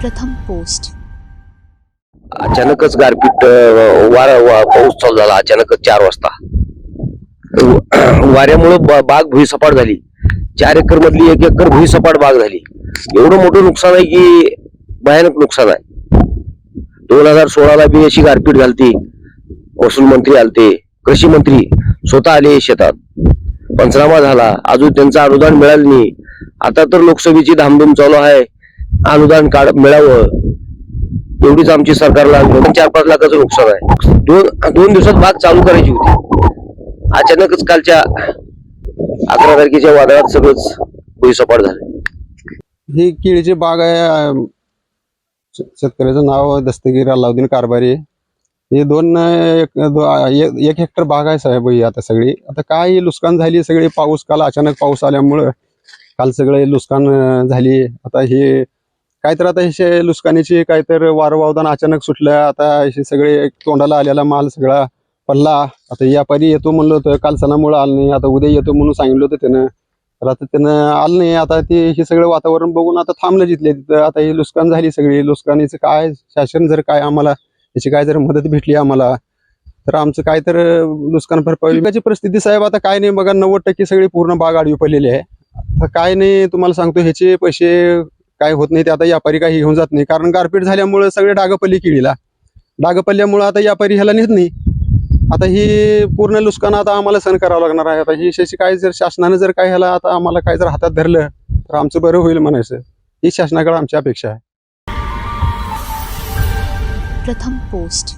प्रथम पोस्ट. अचानकच गारपीट वारा वा- पाऊस चालू झाला अचानकच चार वाजता. वाऱ्यामुळं बाग भुईसपाट झाली. चार एकर मधली एक एकर भुईसपाट बाग झाली. एवढं मोठं नुकसान आहे की भयानक नुकसान आहे. दोन हजार सोळाला बी अशी गारपीट घालती महसूल मंत्री आलते कृषी मंत्री स्वतः आले शेतात. पंचनामा झाला अजून त्यांचं अनुदान मिळालं नाही. आता तर लोकसभेची धामधूम चालू आहे. अनुदान काढ मिळावं एवढीच आमची सरकारला चार पाच लाखाचं नुकसान आहे. दोन दोन दिवसात बाग चालू करायची होती. अचानकच कालच्या अकरा तारखेच्या वादळात सगळंच भुईसपाट झालं. ही केळीची बाग आहे शेतकऱ्याचं नाव दस्तगीर अल्लाउद्दीन कारभारी. हे दोन एक दो- एक हेक्टर बाग आहे साहेब ही आता सगळी. आता काय नुकसान झाली सगळी? पाऊस काल अचानक पाऊस आल्यामुळं काल सगळे नुकसान झाली. आता हे काय तर आता हे नुकसानीची काय तर वारं वावदान अचानक सुटलं आता हे सगळे तोंडाला आलेला माल सगळा पडला. आता व्यापारी येतो म्हणलं होतं. काल सणामुळं आलं नाही. आता उद्या येतो म्हणून सांगितलं होतं त्यानं. तर आता त्यानं आलं नाही. आता ते हे सगळं वातावरण बघून आता थांबलं जिथले तिथं. आता ही नुकसान झाली सगळी. लुस्कानीचं काय? शासन जर काय आम्हाला याची काय जर मदत भेटली आम्हाला तर आमचं काय तर नुकसान भरपाई. विम्याची परिस्थिती साहेब आता काय नाही. बघा नव्वद टक्के सगळी पूर्ण बाग आडवी पडलेली आहे. आता काय नाही तुम्हाला सांगतो ह्याचे पैसे काय होत नाही ते आता व्यापारी काही घेऊन जात नाही. कारण गारपीट झाल्यामुळे सगळे डागपल्ली किडीला. डागपल्ल्यामुळे आता व्यापारी ह्याला नेत नाही. आता ही पूर्ण नुकसान आता आम्हाला सहन करावं लागणार आहे. आता ही शेती काय जर शासनानं जर काय ह्याला आता आम्हाला काय जर हातात धरलं तर आमचं बरं होईल म्हणायचं. ही शासनाकडे आमची अपेक्षा आहे. प्रथम पोस्ट.